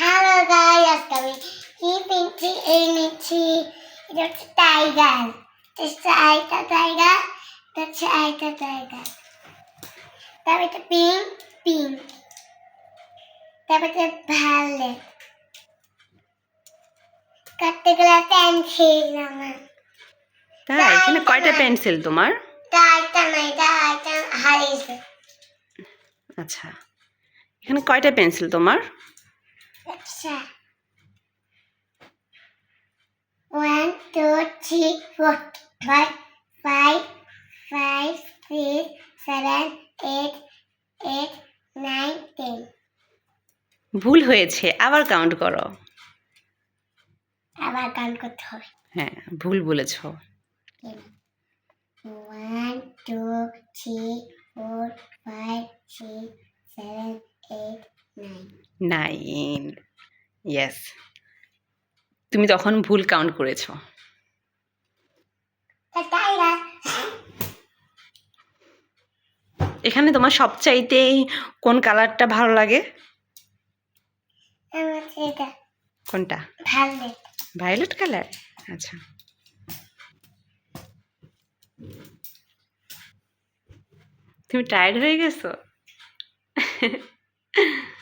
Hello guys আজকে আমি কি পেন্সিল এনেছি এটা হচ্ছে টাইগার এটা হচ্ছে আইটা টাইগার এটা হচ্ছে আইটা টাইগার তারপর এটা পিঙ্ক পিঙ্ক তারপর এটা ভায়োলেট কাটতে গেলে পেন্সিল আমার তাই এখানে কয়টা পেন্সিল তোমার? আইটা না এটা আইটা হারিয়েছে আচ্ছা। এখানে কয়টা পেন্সিল তোমার? আচ্ছা one two three four five five five six seven eight eight nine ten ভুল হয়েছে আবার কাউন্ট করো। আবার কাউন্ট করতে হবে। হ্যাঁ ভুল বলেছ। One two three four five six seven eight nine yes তুমি তখন ভুল কাউন্ট করেছ। এখানে তোমার সবচাইতে কোন কালারটা ভালো লাগে? কোনটা? ভায়োলেট কালার আচ্ছা। তুমি টায়ার্ড হয়ে গেছো?